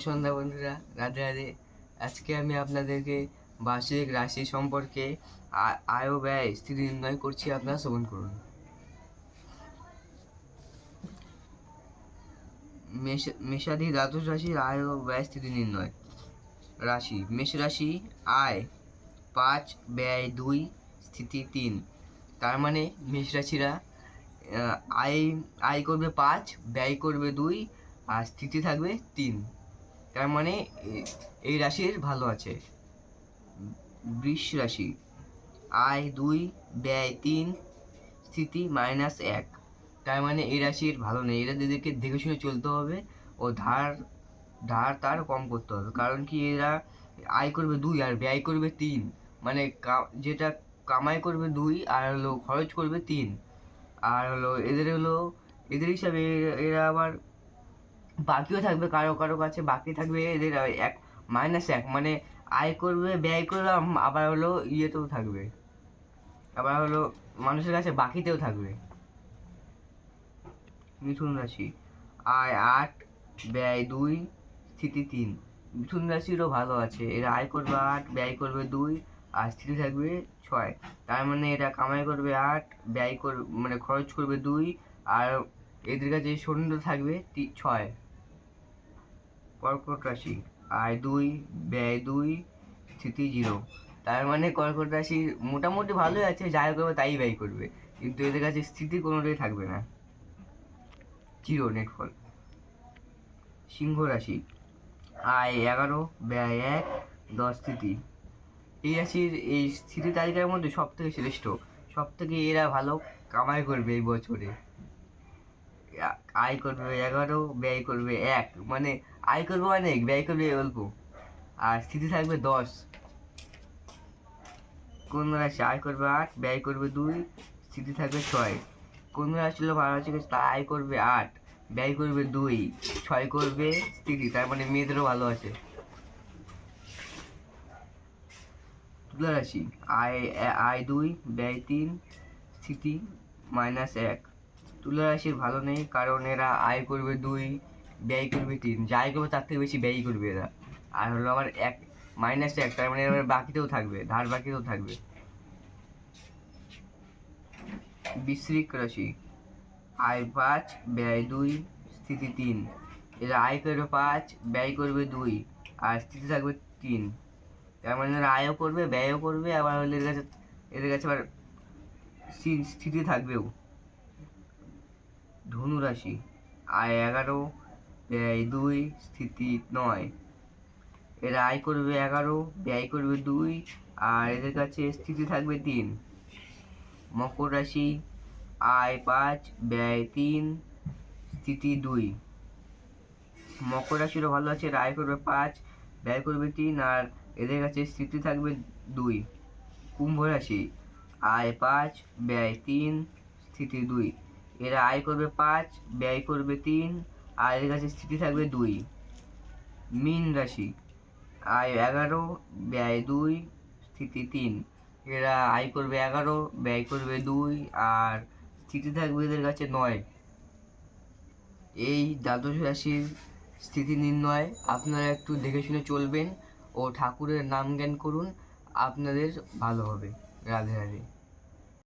সন্ধ্যা বন্ধুরা। রাধে রাধে। আজকে আমি আপনাদেরকে বার্ষিক রাশি সম্পর্কে আয় ব্যয়, স্থিতি নির্ণয় করছি, আপনারা শ্রবণ করুন। মেষ- মেষাদি দ্বাদশ রাশির আয় ও ব্যয়, স্থিতি নির্ণয় রাশি। মেষ রাশি আয় পাঁচ, ব্যয় দুই, স্থিতি তিন। তার মানে মেষ রাশিরা আয় আয় করবে পাঁচ, ব্যয় করবে দুই, আর স্থিতি থাকবে তিন। তার মানে এই রাশির ভালো আছে। বৃষ রাশি। আয় দুই, ব্যয় তিন, স্থিতি মাইনাস এক। তার মানে এই রাশির ভালো নেই। এরা এদেরকে দেখে শুনে চলতে হবে ও ধার ধার তার কম করতে হবে। কারণ কি এরা আয় করবে দুই আর ব্যয় করবে তিন। মানে যেটা কামাই করবে দুই আর হলো খরচ করবে তিন। আর হলো এদের হলো, এদের হিসাবে এরা আবার বাকিও থাকবে, কারও কারও কাছে বাকি থাকবে, এদের এক মাইনাস এক মানে আয় করবে, ব্যয় করবে আবার হলো ইয়েতেও থাকবে। আবার হলো মানুষের কাছে বাকিতেও থাকবে। মিথুন রাশি, আয় আট, ব্যয় দুই, স্থিতি তিন। মিথুন রাশিরও ভালো আছে, এরা আয় করবে আট, ব্যয় করবে দুই, আর স্থিতি থাকবে ছয়। তার মানে এরা কামাই করবে আট, ব্যয় করবে মানে খরচ করবে দুই, আর এদের কাছে শূন্য থাকবে ছয়। কর্কট রাশি আয় দুই, ব্যয় দুই, স্থিতি জিরো। তার মানে কর্কট রাশি মোটামুটি ভালোই আছে, যাই করবে তাই ব্যয় করবে। কিন্তু এদের কাছে স্থিতি কোনোটাই থাকবে না। জিরো নেটফল সিংহ রাশি আয় এগারো, ব্যয় এক, দশ স্থিতি। এই রাশির এই স্থিতি তালিকার মধ্যে সব থেকে শ্রেষ্ঠ। সব থেকে এরা ভালো, কামাই করবে এই বছরে। আয় করবে এগারো, ব্যয় করবে এক। মানে আয় করবে অনেক ব্যয় করবে অল্প। আর স্থিতি থাকবে দশ। কোন রাশি? আয় করবে আট, ব্যয় করবে দুই, স্থিতি থাকবে ছয়। কোন রাশি হলো ভালো রাশি তা আয় করবে আট, ব্যয় করবে দুই, ছয় করবে স্থিতি, তার মানে মেয়েদেরও ভালো আছে। তুলা রাশি? আয় আয় দুই, ব্যয় তিন, স্থিতি মাইনাস এক। তুলা রাশির ভালো নেই, কারণ এরা আয় করবে দুই ব্যয় করবে তিন যাই করবে তার থেকে বেশি ব্যয় করবে এরা। আর হলো আবার এক মাইনাস এক, তার মানে এবার বাকিতেও থাকবে, ধার বাকিতেও থাকবে। বিশ্রিক রাশি, আয় পাঁচ, ব্যয় দুই, স্থিতি তিন। এরা আয় করবে পাঁচ, ব্যয় করবে দুই, আর স্থিতি থাকবে তিন। তার মানে এরা আয়ও করবে, ব্যয়ও করবে, আবার হলে এদের কাছে এদের কাছে আবার স্থিতি থাকবেও। ধনু রাশি, আয় এগারো ব্যয় দুই, স্থিতি নয়। এরা আয় করবে এগারো, ব্যয় করবে দুই, আর এদের কাছে স্থিতি থাকবে তিন। মকর রাশি, আয় পাঁচ, ব্যয় তিন, স্থিতি দুই। মকর রাশিরও ভালো আছে, এরা আয় করবে পাঁচ, ব্যয় করবে তিন, আর এদের কাছে স্থিতি থাকবে দুই। কুম্ভ রাশি, আয় পাঁচ, ব্যয় তিন, স্থিতি দুই। এরা আয় করবে পাঁচ, ব্যয় করবে তিন এদের কাছে স্থিতি থাকবে দুই। মীন রাশি। আয় এগারো, ব্যয় দুই, স্থিতি তিন। এরা আয় করবে এগারো, ব্যয় করবে দুই, আর স্থিতি থাকবে এদের কাছে নয়। এই দ্বাদশ রাশির স্থিতি নির্ণয় আপনারা একটু দেখে শুনে চলবেন ও ঠাকুরের নাম জ্ঞান করুন, আপনাদের ভালো হবে। রাধে রাধে।